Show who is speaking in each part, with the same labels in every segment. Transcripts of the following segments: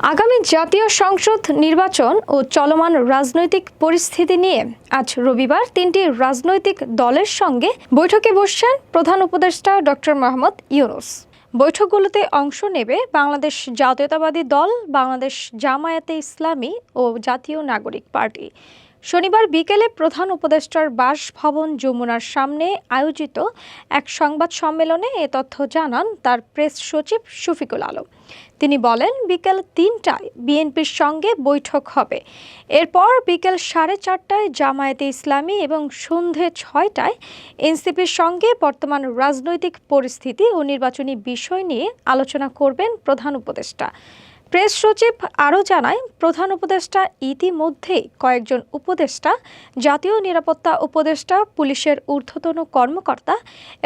Speaker 1: আগামী জাতীয় সংসদ নির্বাচন ও চলমান রাজনৈতিক পরিস্থিতি নিয়ে আজ রবিবার তিনটি রাজনৈতিক দলের সঙ্গে বৈঠকে বসছেন প্রধান উপদেষ্টা ডক্টর মোহাম্মদ ইউনুস। বৈঠকগুলোতে অংশ নেবে বাংলাদেশ জাতীয়তাবাদী দল, বাংলাদেশ জামায়াতে ইসলামী ও জাতীয় নাগরিক পার্টি। শনিবার বিকেলে প্রধান উপদেষ্টার বাসভবন যমুনার সামনে আয়োজিত এক সংবাদ সম্মেলনে এ তথ্য জানান তার প্রেস সচিব শফিকুল আলম। তিনি বলেন, বিকেল তিনটায় বিএনপির সঙ্গে বৈঠক হবে। এরপর বিকেল সাড়ে চারটায় জামায়াতে ইসলামী এবং সন্ধে ছয়টায় এনসিপির সঙ্গে বর্তমান রাজনৈতিক পরিস্থিতি ও নির্বাচনী বিষয় নিয়ে আলোচনা করবেন প্রধান উপদেষ্টা। প্রেস সচিব আরও জানায়, প্রধান উপদেষ্টা ইতিমধ্যেই কয়েকজন উপদেষ্টা, জাতীয় নিরাপত্তা উপদেষ্টা, পুলিশের ঊর্ধ্বতন কর্মকর্তা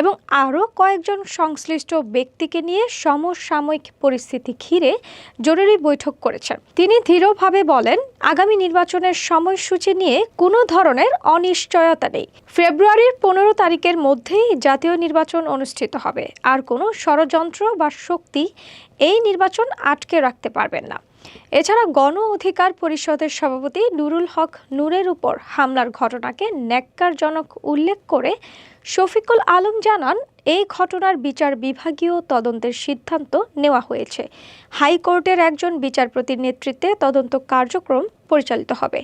Speaker 1: এবং আরও কয়েকজন সংশ্লিষ্ট ব্যক্তিকে নিয়ে সমসাময়িক পরিস্থিতি ঘিরে জরুরি বৈঠক করেছেন। তিনি দৃঢ়ভাবে বলেন আগামী নির্বাচনের সময়সূচি নিয়ে কোনো ধরনের অনিশ্চয়তা নেই। ফেব্রুয়ারির পনেরো তারিখের মধ্যেই জাতীয় নির্বাচন অনুষ্ঠিত হবে। আর কোনো ষড়যন্ত্র বা শক্তি এই নির্বাচন আটকে রাখতে পারবেন না। এছাড়া গণ অধিকার পরিষদের সভাপতি নুরুল হক নূরের উপর হামলার ঘটনাকে ন্যাক্কারজনক উল্লেখ করে শফিকুল আলম জানান, এই ঘটনার বিচার বিভাগীয় তদন্তের সিদ্ধান্ত নেওয়া হয়েছে। হাইকোর্টের একজন বিচারপতির নেতৃত্বে তদন্ত কার্যক্রম পরিচালিত হবে।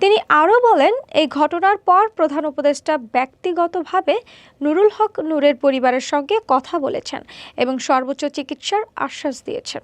Speaker 1: তিনি আরও বলেন, এই ঘটনার পর প্রধান উপদেষ্টা ব্যক্তিগতভাবে নুরুল হক নূরের পরিবারের সঙ্গে কথা বলেছেন এবং সর্বোচ্চ চিকিৎসার আশ্বাস দিয়েছেন।